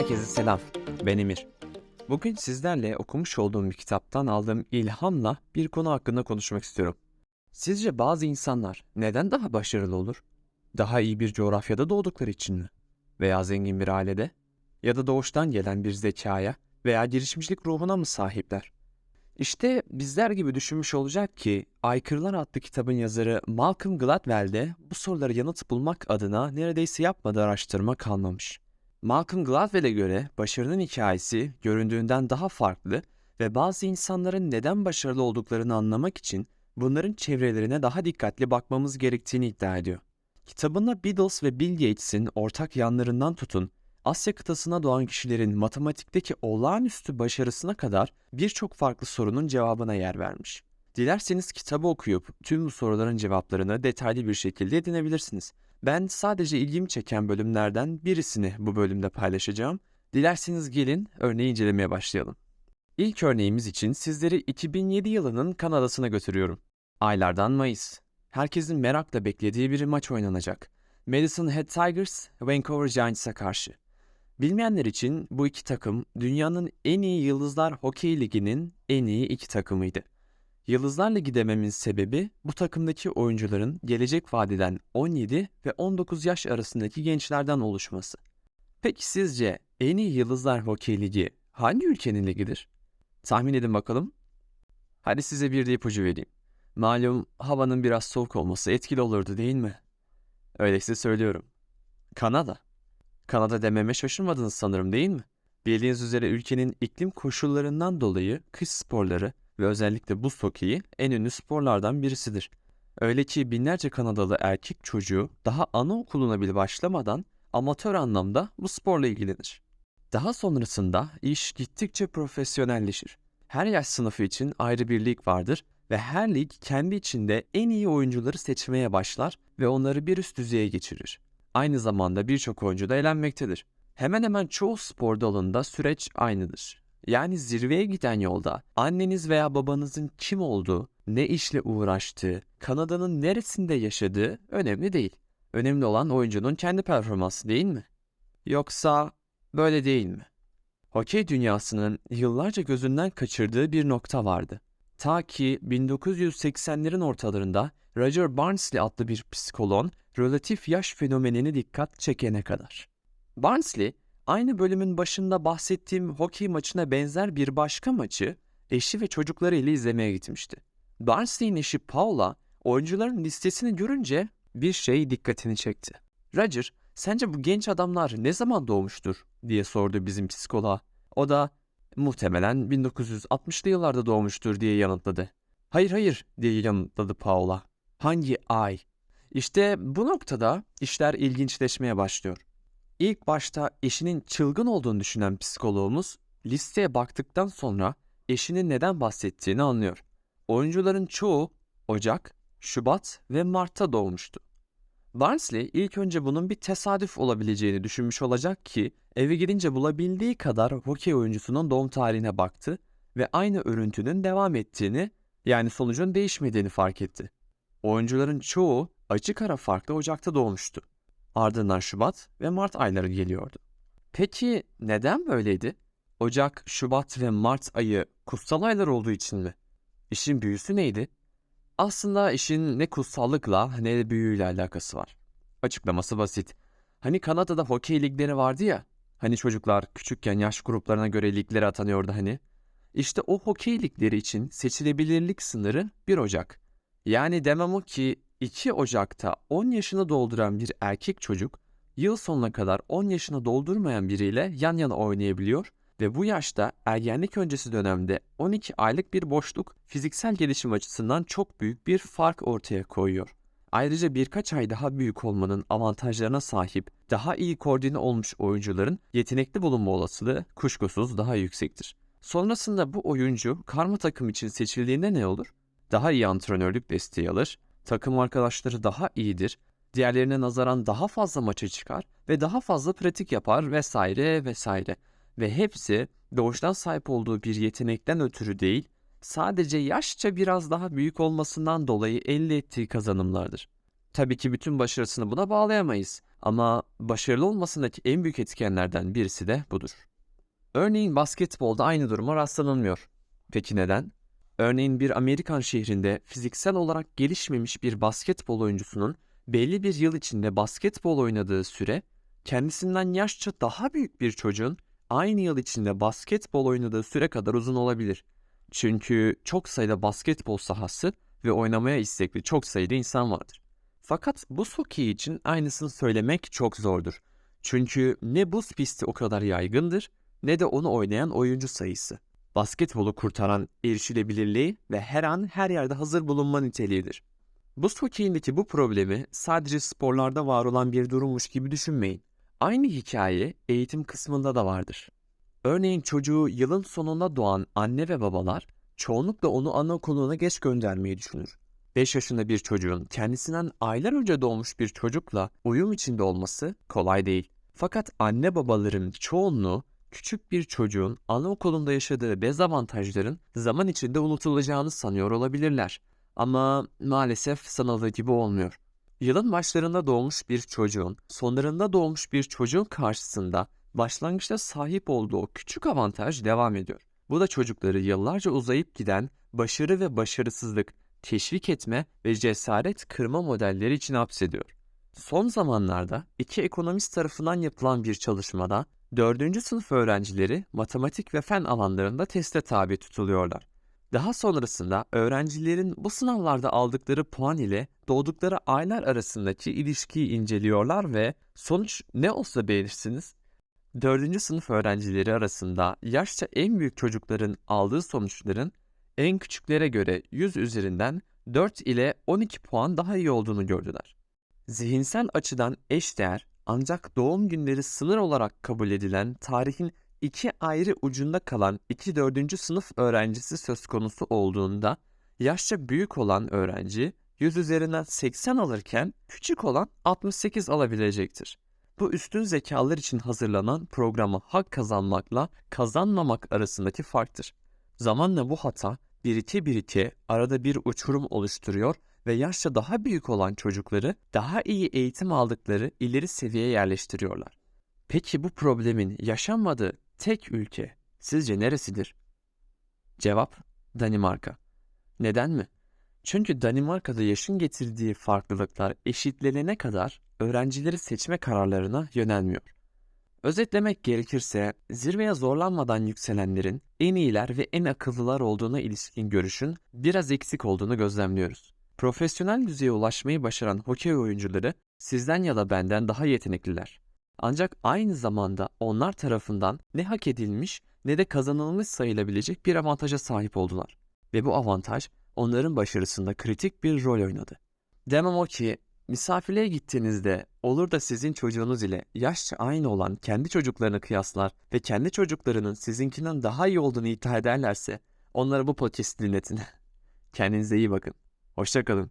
Herkese selam. Ben Emir. Bugün sizlerle okumuş olduğum bir kitaptan aldığım ilhamla bir konu hakkında konuşmak istiyorum. Sizce bazı insanlar neden daha başarılı olur? Daha iyi bir coğrafyada doğdukları için mi? Veya zengin bir ailede? Ya da doğuştan gelen bir zekaya veya girişimcilik ruhuna mı sahipler? İşte bizler gibi düşünmüş olacak ki Aykırılar adlı kitabın yazarı Malcolm Gladwell de bu sorulara yanıt bulmak adına neredeyse yapmadığı araştırma kalmamış. Malcolm Gladwell'e göre başarının hikayesi göründüğünden daha farklı ve bazı insanların neden başarılı olduklarını anlamak için bunların çevrelerine daha dikkatli bakmamız gerektiğini iddia ediyor. Kitabında Beatles ve Bill Gates'in ortak yanlarından tutun, Asya kıtasına doğan kişilerin matematikteki olağanüstü başarısına kadar birçok farklı sorunun cevabına yer vermiş. Dilerseniz kitabı okuyup tüm bu soruların cevaplarını detaylı bir şekilde edinebilirsiniz. Ben sadece ilgimi çeken bölümlerden birisini bu bölümde paylaşacağım. Dilerseniz gelin örneği incelemeye başlayalım. İlk örneğimiz için sizleri 2007 yılının Kanada'sına götürüyorum. Aylardan Mayıs. Herkesin merakla beklediği bir maç oynanacak. Madison Head Tigers, Vancouver Giants'a karşı. Bilmeyenler için bu iki takım dünyanın en iyi Yıldızlar Hokey Ligi'nin en iyi iki takımıydı. Yıldızlar Ligi dememin sebebi bu takımdaki oyuncuların gelecek vadeden 17 ve 19 yaş arasındaki gençlerden oluşması. Peki sizce en iyi Yıldızlar Hokey Ligi hangi ülkenin ligidir? Tahmin edin bakalım. Hadi size bir de ipucu vereyim. Malum havanın biraz soğuk olması etkili olurdu değil mi? Öyleyse söylüyorum. Kanada. Kanada dememe şaşırmadınız sanırım değil mi? Bildiğiniz üzere ülkenin iklim koşullarından dolayı kış sporları ve özellikle buz hokeyi en ünlü sporlardan birisidir. Öyle ki binlerce Kanadalı erkek çocuğu daha anaokuluna bile başlamadan amatör anlamda bu sporla ilgilenir. Daha sonrasında iş gittikçe profesyonelleşir. Her yaş sınıfı için ayrı bir lig vardır ve her lig kendi içinde en iyi oyuncuları seçmeye başlar ve onları bir üst düzeye geçirir. Aynı zamanda birçok oyuncu da elenmektedir. Hemen hemen çoğu spor dalında süreç aynıdır. Yani zirveye giden yolda anneniz veya babanızın kim olduğu, ne işle uğraştığı, Kanada'nın neresinde yaşadığı önemli değil. Önemli olan oyuncunun kendi performansı değil mi? Yoksa böyle değil mi? Hokey dünyasının yıllarca gözünden kaçırdığı bir nokta vardı. Ta ki 1980'lerin ortalarında Roger Barnsley adlı bir psikoloğun relatif yaş fenomenini dikkat çekene kadar. Barnsley, aynı bölümün başında bahsettiğim hokey maçına benzer bir başka maçı eşi ve çocukları ile izlemeye gitmişti. Barnsley'in eşi Paula, oyuncuların listesini görünce bir şey dikkatini çekti. Roger, sence bu genç adamlar ne zaman doğmuştur diye sordu bizim psikoloğa. O da muhtemelen 1960'lı yıllarda doğmuştur diye yanıtladı. Hayır hayır diye yanıtladı Paula. Hangi ay? İşte bu noktada işler ilginçleşmeye başlıyor. İlk başta eşinin çılgın olduğunu düşünen psikoloğumuz listeye baktıktan sonra eşinin neden bahsettiğini anlıyor. Oyuncuların çoğu Ocak, Şubat ve Mart'ta doğmuştu. Barnsley ilk önce bunun bir tesadüf olabileceğini düşünmüş olacak ki eve gidince bulabildiği kadar hokey oyuncusunun doğum tarihine baktı ve aynı örüntünün devam ettiğini yani sonucun değişmediğini fark etti. Oyuncuların çoğu açık ara farklı Ocak'ta doğmuştu. Ardından Şubat ve Mart ayları geliyordu. Peki neden böyleydi? Ocak, Şubat ve Mart ayı kutsal aylar olduğu için mi? İşin büyüsü neydi? Aslında işin ne kutsallıkla ne de büyüyle alakası var. Açıklaması basit. Hani Kanada'da hokey ligleri vardı ya. Hani çocuklar küçükken yaş gruplarına göre liglere atanıyordu hani. İşte o hokey ligleri için seçilebilirlik sınırı 1 Ocak. Yani demem o ki 2 Ocak'ta 10 yaşını dolduran bir erkek çocuk yıl sonuna kadar 10 yaşını doldurmayan biriyle yan yana oynayabiliyor ve bu yaşta ergenlik öncesi dönemde 12 aylık bir boşluk fiziksel gelişim açısından çok büyük bir fark ortaya koyuyor. Ayrıca birkaç ay daha büyük olmanın avantajlarına sahip daha iyi koordine olmuş oyuncuların yetenekli bulunma olasılığı kuşkusuz daha yüksektir. Sonrasında bu oyuncu karma takım için seçildiğinde ne olur? Daha iyi antrenörlük desteği alır, takım arkadaşları daha iyidir, diğerlerine nazaran daha fazla maça çıkar ve daha fazla pratik yapar vesaire vesaire. Ve hepsi doğuştan sahip olduğu bir yetenekten ötürü değil, sadece yaşça biraz daha büyük olmasından dolayı elde ettiği kazanımlardır. Tabii ki bütün başarısını buna bağlayamayız. Ama başarılı olmasındaki en büyük etkenlerden birisi de budur. Örneğin basketbolda aynı duruma rastlanılmıyor. Peki neden? Örneğin bir Amerikan şehrinde fiziksel olarak gelişmemiş bir basketbol oyuncusunun belli bir yıl içinde basketbol oynadığı süre kendisinden yaşça daha büyük bir çocuğun aynı yıl içinde basketbol oynadığı süre kadar uzun olabilir. Çünkü çok sayıda basketbol sahası ve oynamaya istekli çok sayıda insan vardır. Fakat buz hokeyi için aynısını söylemek çok zordur. Çünkü ne buz pisti o kadar yaygındır ne de onu oynayan oyuncu sayısı. Basketbolu kurtaran erişilebilirliği ve her an her yerde hazır bulunma niteliğidir. Buz hokeyindeki bu problemi sadece sporlarda var olan bir durummuş gibi düşünmeyin. Aynı hikaye eğitim kısmında da vardır. Örneğin çocuğu yılın sonunda doğan anne ve babalar çoğunlukla onu anaokuluna geç göndermeyi düşünür. 5 yaşında bir çocuğun kendisinden aylar önce doğmuş bir çocukla uyum içinde olması kolay değil. Fakat anne babaların çoğunluğu küçük bir çocuğun anaokulunda yaşadığı dezavantajların zaman içinde unutulacağını sanıyor olabilirler. Ama maalesef sanıldığı gibi olmuyor. Yılın başlarında doğmuş bir çocuğun, sonlarında doğmuş bir çocuğun karşısında başlangıçta sahip olduğu küçük avantaj devam ediyor. Bu da çocukları yıllarca uzayıp giden başarı ve başarısızlık, teşvik etme ve cesaret kırma modelleri için hapsediyor. Son zamanlarda iki ekonomist tarafından yapılan bir çalışmada 4. sınıf öğrencileri matematik ve fen alanlarında teste tabi tutuluyorlar. Daha sonrasında öğrencilerin bu sınavlarda aldıkları puan ile doğdukları aylar arasındaki ilişkiyi inceliyorlar ve sonuç ne olsa beğenirsiniz. 4. sınıf öğrencileri arasında yaşça en büyük çocukların aldığı sonuçların en küçüklere göre 100 üzerinden 4 ile 12 puan daha iyi olduğunu gördüler. Zihinsel açıdan eşdeğer ancak doğum günleri sınır olarak kabul edilen tarihin iki ayrı ucunda kalan iki dördüncü sınıf öğrencisi söz konusu olduğunda yaşça büyük olan öğrenci 100 üzerinden 80 alırken küçük olan 68 alabilecektir. Bu üstün zekalar için hazırlanan programa hak kazanmakla kazanmamak arasındaki farktır. Zamanla bu hata birike birike arada bir uçurum oluşturuyor ve yaşça daha büyük olan çocukları daha iyi eğitim aldıkları ileri seviyeye yerleştiriyorlar. Peki bu problemin yaşanmadığı tek ülke sizce neresidir? Cevap Danimarka. Neden mi? Çünkü Danimarka'da yaşın getirdiği farklılıklar eşitlenene kadar öğrencileri seçme kararlarına yönelmiyor. Özetlemek gerekirse zirveye zorlanmadan yükselenlerin en iyiler ve en akıllılar olduğuna ilişkin görüşün biraz eksik olduğunu gözlemliyoruz. Profesyonel düzeye ulaşmayı başaran hokey oyuncuları sizden ya da benden daha yetenekliler. Ancak aynı zamanda onlar tarafından ne hak edilmiş ne de kazanılmış sayılabilecek bir avantaja sahip oldular. Ve bu avantaj onların başarısında kritik bir rol oynadı. Demem o ki misafirliğe gittiğinizde olur da sizin çocuğunuz ile yaşça aynı olan kendi çocuklarını kıyaslar ve kendi çocuklarının sizinkinden daha iyi olduğunu iddia ederlerse onlara bu podcast'i dinletin. Kendinize iyi bakın. Hoşçakalın.